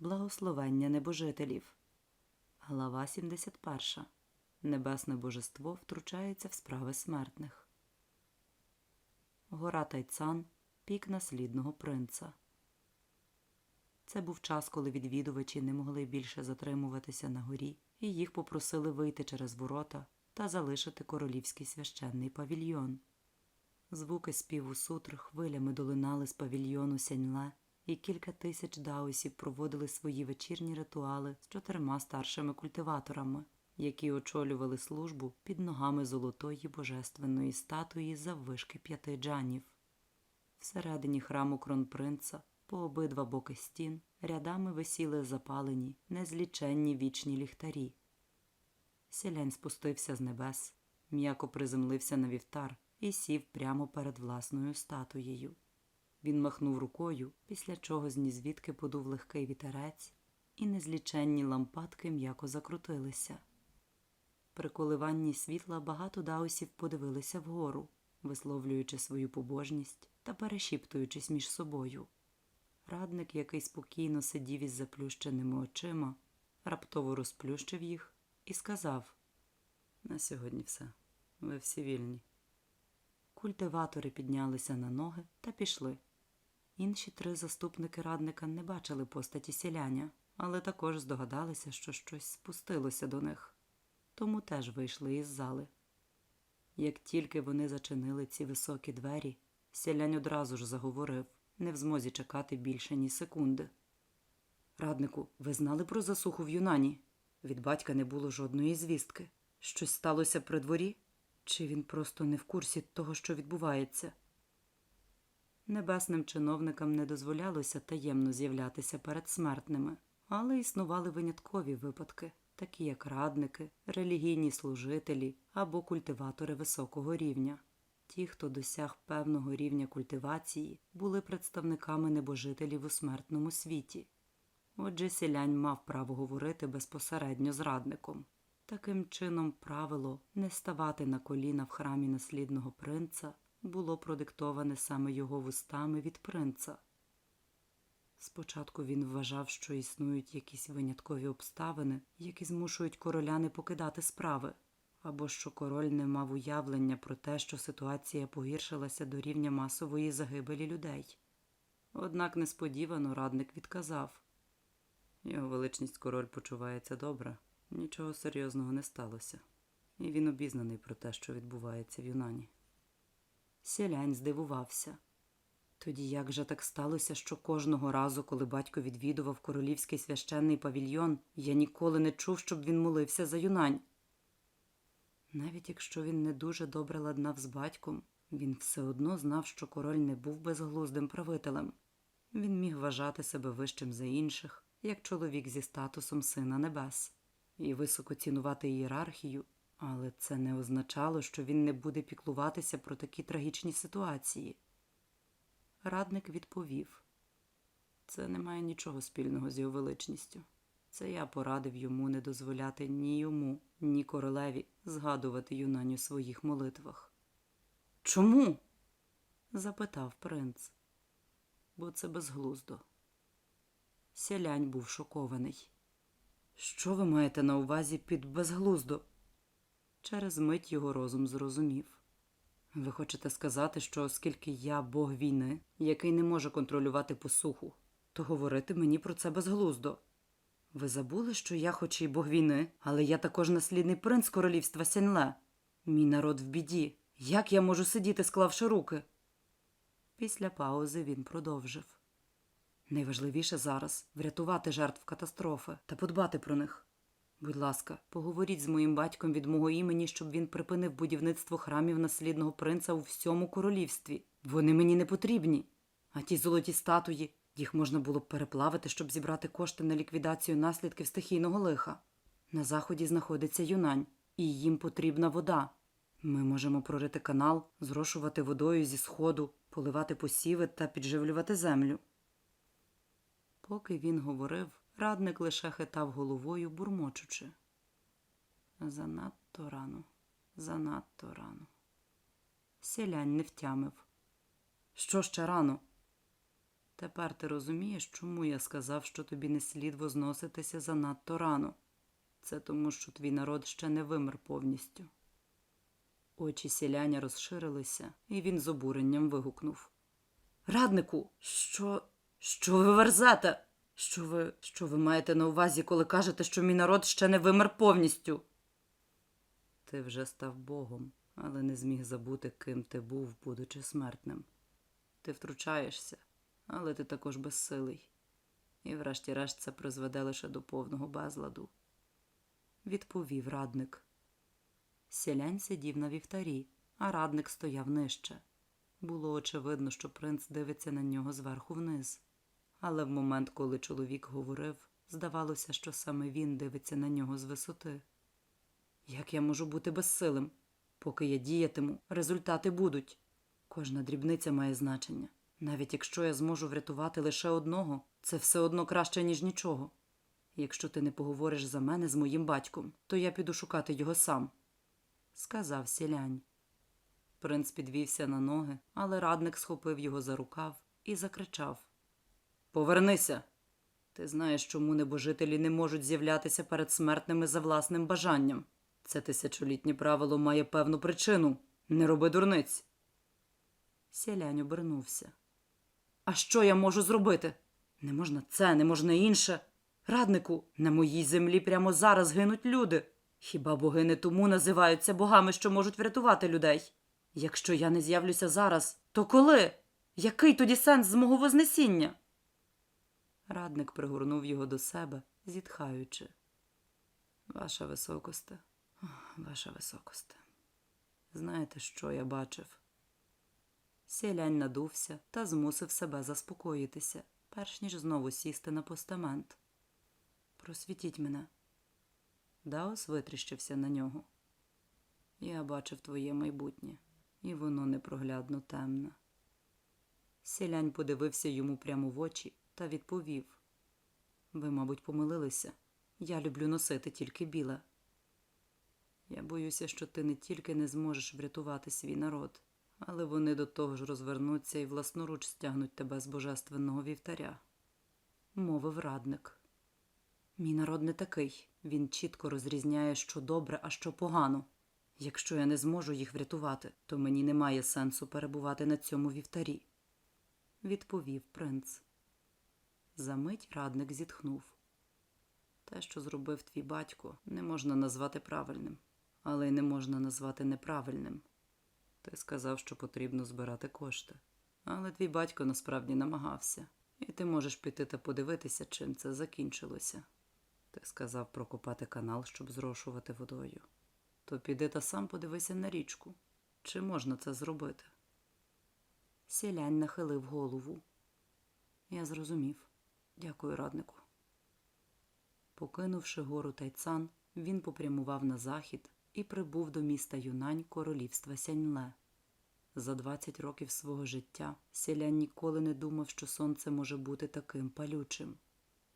Благословення небожителів. Глава 71. Небесне божество втручається в справи смертних. Гора Тайцан пік наслідного принца. Це був час, коли відвідувачі не могли більше затримуватися на горі, і їх попросили вийти через ворота та залишити королівський священний павільйон. Звуки співу сутр хвилями долинали з павільйону Сяньле, і кілька тисяч даосів проводили свої вечірні ритуали з чотирма старшими культиваторами, які очолювали службу під ногами золотої божественної статуї заввишки п'яти джанів. Всередині храму кронпринца по обидва боки стін рядами висіли запалені, незліченні вічні ліхтарі. Сілянь спустився з небес, м'яко приземлився на вівтар і сів прямо перед власною статуєю. Він махнув рукою, після чого знізвідки подув легкий вітерець, і незліченні лампадки м'яко закрутилися. При коливанні світла багато даосів подивилися вгору, висловлюючи свою побожність та перешіптуючись між собою. Радник, який спокійно сидів із заплющеними очима, раптово розплющив їх і сказав На сьогодні все. Ви всі вільні. Культиватори піднялися на ноги та пішли. Інші три заступники радника не бачили постаті селяня, але також здогадалися, що щось спустилося до них, тому теж вийшли із зали. Як тільки вони зачинили ці високі двері, селянь одразу ж заговорив, не в змозі чекати більше ні секунди. Раднику, ви знали про засуху в Юнані? Від батька не було жодної звістки. Щось сталося при дворі? Чи він просто не в курсі того, що відбувається? Небесним чиновникам не дозволялося таємно з'являтися перед смертними, але існували виняткові випадки, такі як радники, релігійні служителі або культиватори високого рівня. Ті, хто досяг певного рівня культивації, були представниками небожителів у смертному світі. Отже, селянь мав право говорити безпосередньо з радником. Таким чином, правило не ставати на коліна в храмі наслідного принца було продиктоване саме його вустами від принца. Спочатку він вважав, що існують якісь виняткові обставини, які змушують короля не покидати справи, або що король не мав уявлення про те, що ситуація погіршилася до рівня масової загибелі людей. Однак несподівано радник відказав його величність король почувається добре, нічого серйозного не сталося, і він обізнаний про те, що відбувається в Юнані. Селянь здивувався. Тоді як же так сталося, що кожного разу, коли батько відвідував королівський священний павільйон, я ніколи не чув, щоб він молився за юнань. Навіть якщо він не дуже добре ладнав з батьком, він все одно знав, що король не був безглуздим правителем. Він міг вважати себе вищим за інших, як чоловік зі статусом сина небес, і високо цінувати ієрархію, але це не означало, що він не буде піклуватися про такі трагічні ситуації. Радник відповів це не має нічого спільного з його величністю. Це я порадив йому не дозволяти ні йому, ні королеві згадувати юнань у своїх молитвах. Чому? запитав принц. Бо це безглуздо. Селянь був шокований. Що ви маєте на увазі під безглуздо? Через мить його розум зрозумів. Ви хочете сказати, що оскільки я бог війни, який не може контролювати посуху, то говорити мені про це безглуздо. Ви забули, що я хоч і бог війни, але я також наслідний принц королівства Сяньле. Мій народ в біді. Як я можу сидіти, склавши руки? Після паузи він продовжив. Найважливіше зараз врятувати жертв катастрофи та подбати про них. Будь ласка, поговоріть з моїм батьком від мого імені, щоб він припинив будівництво храмів наслідного принца у всьому королівстві. Вони мені не потрібні. А ті золоті статуї, їх можна було б переплавити, щоб зібрати кошти на ліквідацію наслідків стихійного лиха. На заході знаходиться юнань, і їм потрібна вода. Ми можемо прорити канал, зрошувати водою зі сходу, поливати посіви та підживлювати землю. Поки він говорив, радник лише хитав головою, бурмочучи. Занадто рано, занадто рано. Селянь не втямив. Що ще рано? Тепер ти розумієш, чому я сказав, що тобі не слід возноситися занадто рано. Це тому, що твій народ ще не вимер повністю. Очі сіляня розширилися, і він з обуренням вигукнув. Раднику, що. що ви верзете? Що ви. що ви маєте на увазі, коли кажете, що мій народ ще не вимер повністю? Ти вже став Богом, але не зміг забути, ким ти був, будучи смертним. Ти втручаєшся, але ти також безсилий. І врешті-решт це призведе лише до повного безладу. Відповів радник. Сілянь сидів на вівтарі, а радник стояв нижче. Було очевидно, що принц дивиться на нього зверху вниз. Але в момент, коли чоловік говорив, здавалося, що саме він дивиться на нього з висоти. Як я можу бути безсилим? Поки я діятиму, результати будуть. Кожна дрібниця має значення. Навіть якщо я зможу врятувати лише одного, це все одно краще, ніж нічого. Якщо ти не поговориш за мене з моїм батьком, то я піду шукати його сам, сказав сілянь. Принц підвівся на ноги, але радник схопив його за рукав і закричав Повернися. Ти знаєш, чому небожителі не можуть з'являтися перед смертними за власним бажанням. Це тисячолітнє правило має певну причину. Не роби дурниць. Сілянь обернувся. А що я можу зробити? Не можна це, не можна інше. Раднику, на моїй землі прямо зараз гинуть люди. Хіба боги не тому називаються богами, що можуть врятувати людей? Якщо я не з'явлюся зараз, то коли? Який тоді сенс з мого вознесіння? Радник пригорнув його до себе, зітхаючи. Ваша високосте, ваша високосте. Знаєте, що я бачив? Сілянь надувся та змусив себе заспокоїтися, перш ніж знову сісти на постамент. Просвітіть мене. Даос витріщився на нього. Я бачив твоє майбутнє, і воно непроглядно темне. Сілянь подивився йому прямо в очі та відповів: Ви, мабуть, помилилися. Я люблю носити тільки біле. Я боюся, що ти не тільки не зможеш врятувати свій народ, але вони до того ж розвернуться і власноруч стягнуть тебе з божественного вівтаря, мовив радник. Мій народ не такий. Він чітко розрізняє, що добре, а що погано. Якщо я не зможу їх врятувати, то мені немає сенсу перебувати на цьому вівтарі, відповів принц. Замить радник зітхнув. Те, що зробив твій батько, не можна назвати правильним, але й не можна назвати неправильним. Ти сказав, що потрібно збирати кошти. Але твій батько насправді намагався, і ти можеш піти та подивитися, чим це закінчилося. Ти сказав прокопати канал, щоб зрошувати водою. То піди та сам подивися на річку. Чи можна це зробити? Сілянь нахилив голову. Я зрозумів. Дякую, раднику. Покинувши гору Тайцан, він попрямував на захід і прибув до міста Юнань королівства Сяньле. За 20 років свого життя селян ніколи не думав, що сонце може бути таким палючим.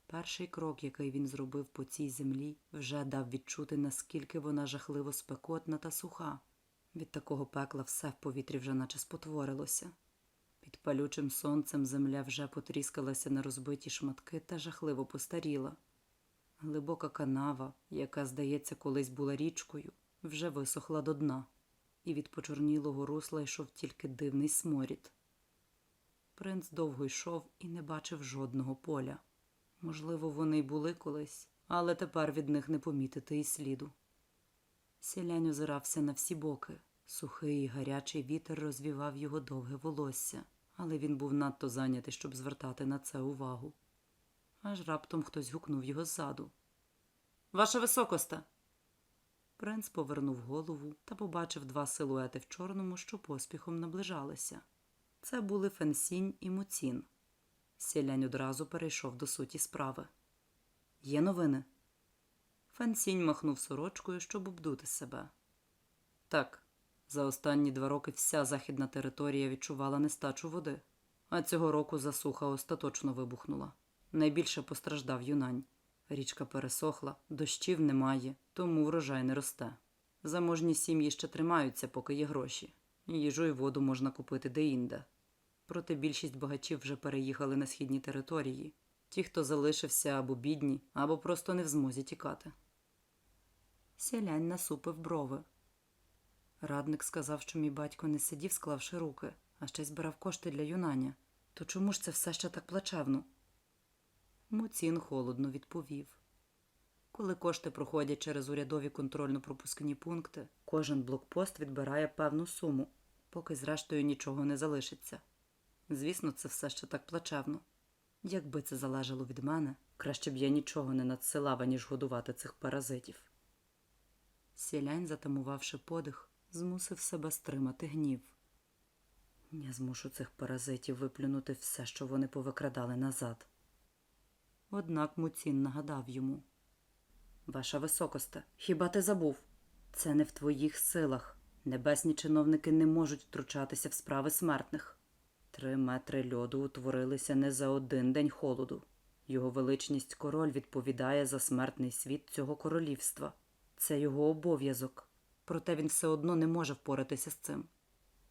Перший крок, який він зробив по цій землі, вже дав відчути, наскільки вона жахливо спекотна та суха. Від такого пекла все в повітрі вже наче спотворилося. Під палючим сонцем земля вже потріскалася на розбиті шматки та жахливо постаріла. Глибока канава, яка, здається, колись була річкою, вже висохла до дна, і від почорнілого русла йшов тільки дивний сморід. Принц довго йшов і не бачив жодного поля. Можливо, вони й були колись, але тепер від них не помітити і сліду. Сілянь озирався на всі боки. Сухий і гарячий вітер розвівав його довге волосся, але він був надто зайнятий, щоб звертати на це увагу. Аж раптом хтось гукнув його ззаду. Ваша високосте. Принц повернув голову та побачив два силуети в чорному, що поспіхом наближалися. Це були Фенсінь і Муцін. Сілянь одразу перейшов до суті справи. Є новини. Фенсінь махнув сорочкою, щоб обдути себе. Так, за останні два роки вся західна територія відчувала нестачу води, а цього року засуха остаточно вибухнула. Найбільше постраждав юнань. Річка пересохла, дощів немає, тому врожай не росте. Заможні сім'ї ще тримаються, поки є гроші. Їжу і воду можна купити деінде. Проте більшість багачів вже переїхали на східні території. Ті, хто залишився або бідні, або просто не в змозі тікати. Сілянь насупив брови. Радник сказав, що мій батько не сидів, склавши руки, а ще й збирав кошти для юнання. То чому ж це все ще так плачевно? Муцін холодно відповів. Коли кошти проходять через урядові контрольно-пропускні пункти, кожен блокпост відбирає певну суму, поки зрештою нічого не залишиться. Звісно, це все ще так плачевно. Якби це залежало від мене, краще б я нічого не надсилав, аніж годувати цих паразитів. Сілянь, затамувавши подих, змусив себе стримати гнів. Я змушу цих паразитів виплюнути все, що вони повикрадали назад. Однак Муцін нагадав йому Ваша високосте, хіба ти забув? Це не в твоїх силах. Небесні чиновники не можуть втручатися в справи смертних. Три метри льоду утворилися не за один день холоду. Його величність король відповідає за смертний світ цього королівства. Це його обов'язок. Проте він все одно не може впоратися з цим.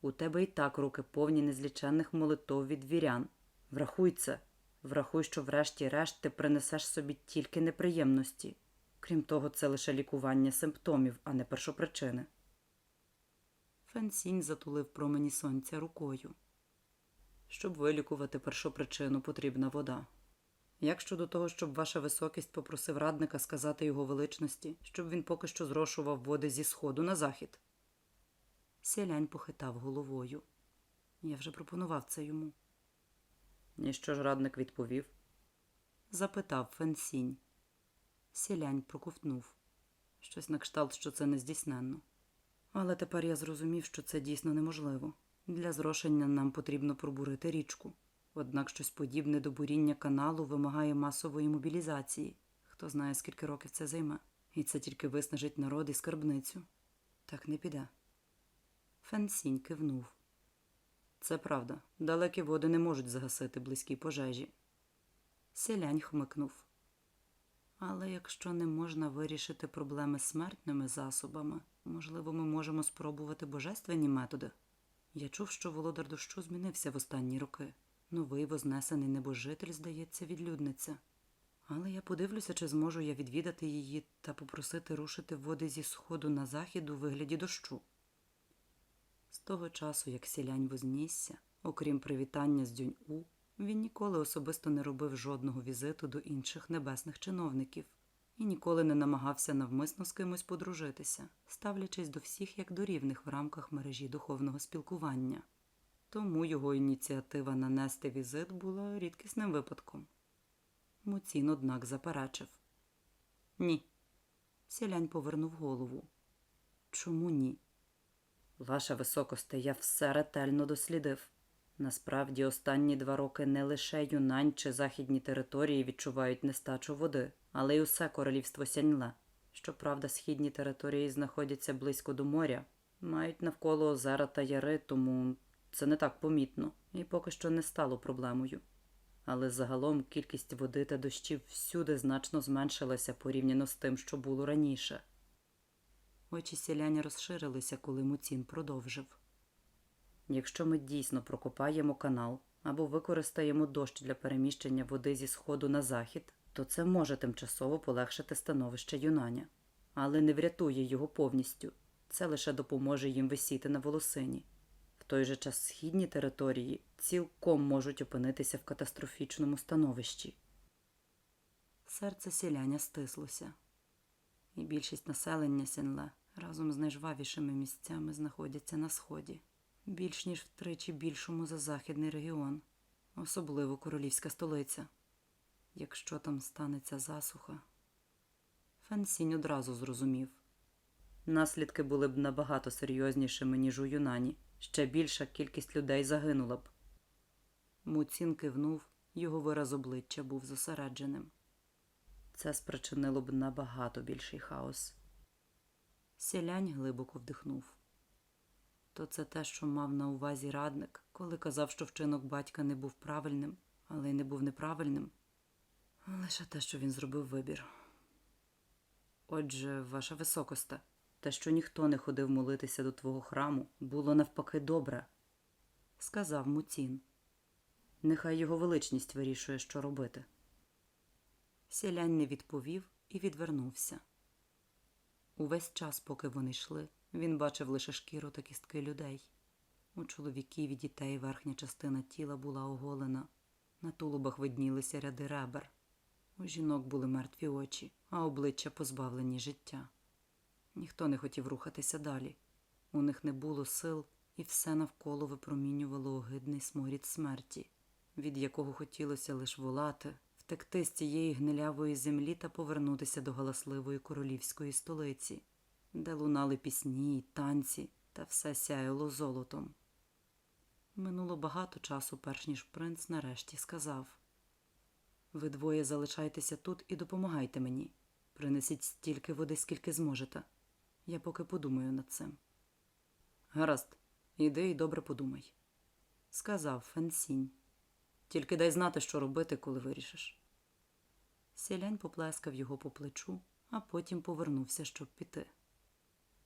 У тебе і так руки повні незліченних молитов від вірян. Врахуй це. Врахуй, що врешті-решт ти принесеш собі тільки неприємності. Крім того, це лише лікування симптомів, а не першопричини. Фенсінь затулив промені сонця рукою. Щоб вилікувати першопричину, потрібна вода. Як щодо того, щоб ваша високість попросив радника сказати його величності, щоб він поки що зрошував води зі сходу на захід? Сілянь похитав головою. Я вже пропонував це йому. І що ж радник відповів? запитав Фенсінь. Сілянь проковтнув. Щось на кшталт, що це нездійсненно. Але тепер я зрозумів, що це дійсно неможливо. Для зрошення нам потрібно пробурити річку. Однак щось подібне до буріння каналу вимагає масової мобілізації. Хто знає, скільки років це займе. І це тільки виснажить народ і скарбницю. Так не піде. Фенсінь кивнув. Це правда. Далекі води не можуть загасити близькі пожежі. Селянь хмикнув. Але якщо не можна вирішити проблеми смертними засобами, можливо, ми можемо спробувати божественні методи. Я чув, що володар дощу змінився в останні роки. Новий вознесений небожитель, здається, відлюдниця. Але я подивлюся, чи зможу я відвідати її та попросити рушити води зі сходу на захід у вигляді дощу. З того часу, як сілянь вознісся, окрім привітання з Дюнь-У, він ніколи особисто не робив жодного візиту до інших небесних чиновників і ніколи не намагався навмисно з кимось подружитися, ставлячись до всіх як до рівних в рамках мережі духовного спілкування. Тому його ініціатива нанести візит була рідкісним випадком. Муцін, однак, заперечив Ні. Сілянь повернув голову. Чому ні? Ваша високосте, я все ретельно дослідив. Насправді, останні два роки не лише юнань чи західні території відчувають нестачу води, але й усе королівство Сяньле. Щоправда, східні території знаходяться близько до моря, мають навколо озера та яри, тому це не так помітно і поки що не стало проблемою. Але загалом кількість води та дощів всюди значно зменшилася порівняно з тим, що було раніше. Очі сіляні розширилися, коли Муцін продовжив. Якщо ми дійсно прокопаємо канал або використаємо дощ для переміщення води зі сходу на захід, то це може тимчасово полегшити становище юнаня, але не врятує його повністю. Це лише допоможе їм висіти на волосині. Той же час східні території цілком можуть опинитися в катастрофічному становищі. Серце сіляня стислося, і більшість населення Сінле разом з найжвавішими місцями знаходяться на сході, більш ніж втричі більшому за західний регіон, особливо королівська столиця. Якщо там станеться засуха, Фансінь одразу зрозумів. Наслідки були б набагато серйознішими, ніж у Юнані. Ще більша кількість людей загинула б. Муцін кивнув, його вираз обличчя був зосередженим. Це спричинило б набагато більший хаос. Сілянь глибоко вдихнув. То це те, що мав на увазі радник, коли казав, що вчинок батька не був правильним, але й не був неправильним. Лише те, що він зробив вибір. Отже, ваша високосте, те, що ніхто не ходив молитися до твого храму, було навпаки добре, сказав Муцін. Нехай його величність вирішує, що робити. Сілянь не відповів і відвернувся. Увесь час, поки вони йшли, він бачив лише шкіру та кістки людей. У чоловіків і дітей верхня частина тіла була оголена, на тулубах виднілися ряди ребер. У жінок були мертві очі, а обличчя позбавлені життя. Ніхто не хотів рухатися далі. У них не було сил, і все навколо випромінювало огидний сморід смерті, від якого хотілося лише волати, втекти з цієї гнилявої землі та повернутися до галасливої королівської столиці, де лунали пісні й танці, та все сяяло золотом. Минуло багато часу, перш ніж принц нарешті сказав Ви двоє залишайтеся тут і допомагайте мені. Принесіть стільки води, скільки зможете. Я поки подумаю над цим. Гаразд, іди і добре подумай, сказав Фенсінь. Тільки дай знати, що робити, коли вирішиш. Сілянь поплескав його по плечу, а потім повернувся, щоб піти.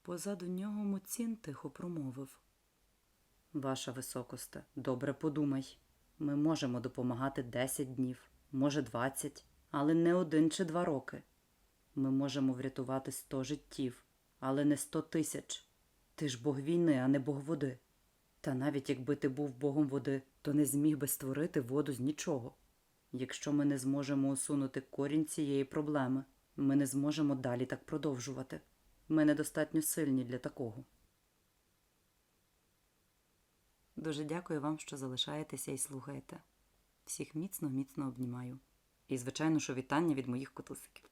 Позаду нього Муцін тихо промовив. Ваша високосте, добре подумай. Ми можемо допомагати 10 днів, може 20, але не один чи два роки. Ми можемо врятувати 100 життів, але не 100 тисяч. Ти ж бог війни, а не бог води. Та навіть якби ти був богом води, то не зміг би створити воду з нічого. Якщо ми не зможемо усунути корінь цієї проблеми, ми не зможемо далі так продовжувати. Ми недостатньо сильні для такого. Дуже дякую вам, що залишаєтеся і слухаєте. Всіх міцно, міцно обнімаю. І, звичайно, що вітання від моїх котусиків.